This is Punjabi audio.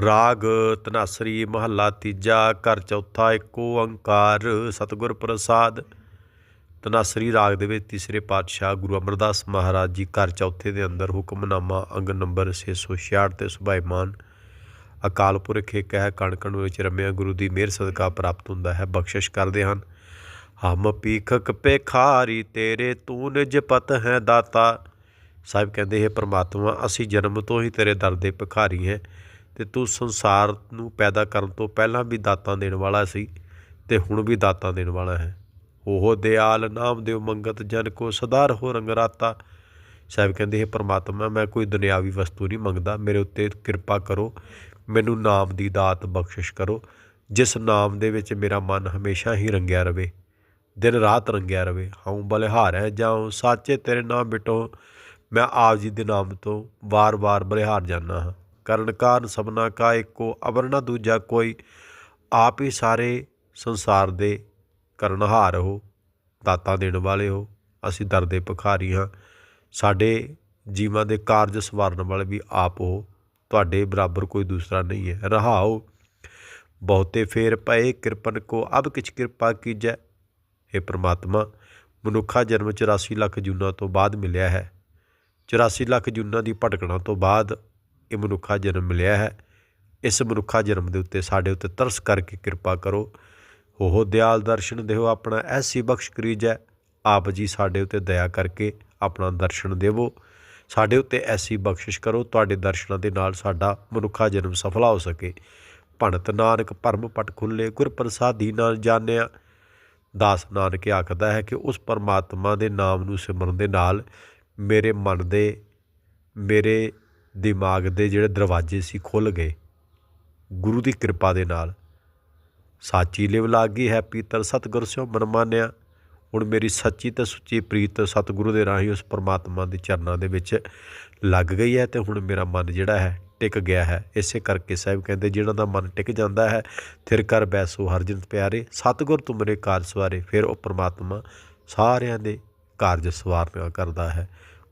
ਰਾਗ ਤਨਾਸਰੀ ਮਹੱਲਾ ਤੀਜਾ, ਘਰ ਚੌਥਾ, ਏਕ ਓੰਕਾਰ, ਸਤਿਗੁਰ ਪ੍ਰਸਾਦ। ਤਨਾਸਰੀ ਰਾਗ ਦੇ ਵਿੱਚ ਤੀਸਰੇ ਪਾਤਸ਼ਾਹ ਗੁਰੂ ਅਮਰਦਾਸ ਮਹਾਰਾਜ ਜੀ ਘਰ ਚੌਥੇ ਦੇ ਅੰਦਰ ਹੁਕਮਨਾਮਾ ਅੰਗ ਨੰਬਰ 666 ਤੇ ਸੁਭਾਈਮਾਨ ਅਕਾਲ ਪੁਰਖ ਇੱਕ ਹੈ ਕਣਕਣ ਵਿੱਚ ਰਮਿਆ ਗੁਰੂ ਦੀ ਮਿਹਰ ਸਦਕਾ ਪ੍ਰਾਪਤ ਹੁੰਦਾ ਹੈ, ਬਖਸ਼ਿਸ਼ ਕਰਦੇ ਹਨ। ਹਮ ਪੀਖਕ ਪੇਖਾਰੀ ਤੇਰੇ ਤੂੰ ਨਿਜ ਪਤ ਹੈ ਦਾਤਾ। ਸਾਹਿਬ ਕਹਿੰਦੇ, ਹੈ ਪ੍ਰਮਾਤਮਾ, ਅਸੀਂ ਜਨਮ ਤੋਂ ਹੀ ਤੇਰੇ ਦਰ ਦੇ ਭਿਖਾਰੀ ਹੈ। ਤੇ ਤੂੰ ਸੰਸਾਰ ਨੂੰ ਪੈਦਾ ਕਰਨ ਤੋਂ ਪਹਿਲਾਂ ਵੀ ਦਾਤਾਂ ਦੇਣ ਵਾਲਾ ਸੀ ਤੇ ਹੁਣ ਵੀ ਦਾਤਾਂ ਦੇਣ ਵਾਲਾ ਹੈ। ਉਹ ਦਿਆਲ ਨਾਮ ਦਿਓ ਮੰਗਤ, ਜਨ ਕੋ ਸਦਾ ਰਹੋ ਰੰਗਰਾਤਾ ਸਾਹਿਬ ਕਹਿੰਦੇ, ਹੈ ਪ੍ਰਮਾਤਮਾ, ਮੈਂ ਕੋਈ ਦੁਨਿਆਵੀ ਵਸਤੂ ਨਹੀਂ ਮੰਗਦਾ। ਮੇਰੇ ਉੱਤੇ ਕਿਰਪਾ ਕਰੋ, ਮੈਨੂੰ ਨਾਮ ਦੀ ਦਾਤ ਬਖਸ਼ਿਸ਼ ਕਰੋ। ਜਿਸ ਨਾਮ ਦੇ ਵਿੱਚ ਮੇਰਾ ਮਨ ਹਮੇਸ਼ਾ ਹੀ ਰੰਗਿਆ ਰਵੇ, ਦਿਨ ਰਾਤ ਰੰਗਿਆ ਰਵੇ। ਹਉ ਹੈ, ਜਾਉ ਸਾਚੇ ਤੇਰੇ ਨਾਮ ਬਿਟੋ। ਮੈਂ ਆਪ ਜੀ ਦੇ ਨਾਮ ਤੋਂ ਵਾਰ-ਵਾਰ ਬਲਿਹਾਰ ਜਾਣਾ ਹਾਂ। ਕਰਨ ਕਾਰਨ ਸਭਨਾ ਕਾ ਇੱਕੋ ਅਵਰਨਾ ਦੂਜਾ ਕੋਈ, ਆਪ ਹੀ ਸਾਰੇ ਸੰਸਾਰ ਦੇ ਕਰਨਹਾਰ ਹੋ, ਦਾਤਾ ਦੇਣ ਵਾਲੇ ਹੋ। ਅਸੀਂ ਦਰ ਦੇ ਭਿਖਾਰੀ ਹਾਂ। ਸਾਡੇ ਜੀਵਾਂ ਦੇ ਕਾਰਜ ਸਵਾਰਨ ਵਾਲੇ ਵੀ ਆਪ ਹੋ। ਤੁਹਾਡੇ ਬਰਾਬਰ ਕੋਈ ਦੂਸਰਾ ਨਹੀਂ ਹੈ। ਰਹਾਓ। ਬਹੁਤੇ ਫੇਰ ਪਏ ਕਿਰਪਨ ਕੋ, ਅਬ ਕਿਛ ਕਿਰਪਾ ਕੀਜੈ। हे ਪ੍ਰਮਾਤਮਾ, ਮਨੁੱਖਾ ਜਨਮ 84 ਲੱਖ ਜੂਨਾਂ ਤੋਂ ਬਾਅਦ ਮਿਲਿਆ ਹੈ। 84 ਲੱਖ ਜੂਨਾਂ ਦੀ ਭਟਕਣਾ ਤੋਂ ਬਾਅਦ ਇਹ ਮਨੁੱਖਾ ਜਨਮ ਮਿਲਿਆ ਹੈ। ਇਸ ਮਨੁੱਖਾ ਜਨਮ ਦੇ ਉੱਤੇ ਸਾਡੇ ਉੱਤੇ ਤਰਸ ਕਰਕੇ ਕਿਰਪਾ ਕਰੋ। ਹੋ ਦਿਆਲ ਦਰਸ਼ਨ ਦਿਓ ਆਪਣਾ ਐਸੀ ਬਖਸ਼ ਕਰੀਜੈ ਆਪ ਜੀ ਸਾਡੇ ਉੱਤੇ ਦਇਆ ਕਰਕੇ ਆਪਣਾ ਦਰਸ਼ਨ ਦੇਵੋ। ਸਾਡੇ ਉੱਤੇ ਐਸੀ ਬਖਸ਼ਿਸ਼ ਕਰੋ, ਤੁਹਾਡੇ ਦਰਸ਼ਨਾਂ ਦੇ ਨਾਲ ਸਾਡਾ ਮਨੁੱਖਾ ਜਨਮ ਸਫਲਾ ਹੋ ਸਕੇ। ਭਣਤ ਨਾਨਕ ਭਰਮ ਪਟ ਖੁੱਲੇ, ਗੁਰ ਪ੍ਰਸਾਦੀ ਨਾਲ ਜਾਣਿਆ। ਦਾਸ ਨਾਨਕ ਆਖਦਾ ਹੈ ਕਿ ਉਸ ਪਰਮਾਤਮਾ ਦੇ ਨਾਮ ਨੂੰ ਸਿਮਰਨ ਦੇ ਨਾਲ ਮੇਰੇ ਮਨ ਦੇ, ਮੇਰੇ ਦਿਮਾਗ ਦੇ ਜਿਹੜੇ ਦਰਵਾਜ਼ੇ ਸੀ ਖੁੱਲ੍ਹ ਗਏ। ਗੁਰੂ ਦੀ ਕਿਰਪਾ ਦੇ ਨਾਲ। ਸਾਚੀ ਲਿਵ ਲਾਗੀ ਹੈ ਪੀਤਰ ਸਤਿਗੁਰ ਸਿਓ ਮਨ ਮਾਨਿਆ। ਹੁਣ ਮੇਰੀ ਸੱਚੀ ਤੇ ਸੁੱਚੀ ਪ੍ਰੀਤ ਸਤਿਗੁਰੂ ਦੇ ਰਾਹੀਂ ਉਸ ਪਰਮਾਤਮਾ ਦੇ ਚਰਨਾਂ ਦੇ ਵਿੱਚ ਲੱਗ ਗਈ ਹੈ ਤੇ ਹੁਣ ਮੇਰਾ ਮਨ ਜਿਹੜਾ ਹੈ ਟਿਕ ਗਿਆ ਹੈ। ਇਸੇ ਕਰਕੇ ਸਾਹਿਬ ਕਹਿੰਦੇ, ਜਿਹਨਾਂ ਦਾ ਮਨ ਟਿਕ ਜਾਂਦਾ ਹੈ, ਥਿਰ ਕਰ ਬੈਸੋ ਹਰਜਨ ਪਿਆਰੇ। ਸਤਿਗੁਰ ਤੂੰ ਮੇਰੇ ਕਾਰਜ ਸਵਾਰੇ, ਫਿਰ ਉਹ ਪਰਮਾਤਮਾ ਸਾਰਿਆਂ ਦੇ ਕਾਰਜ ਸਵਾਰਨਾ ਕਰਦਾ ਹੈ।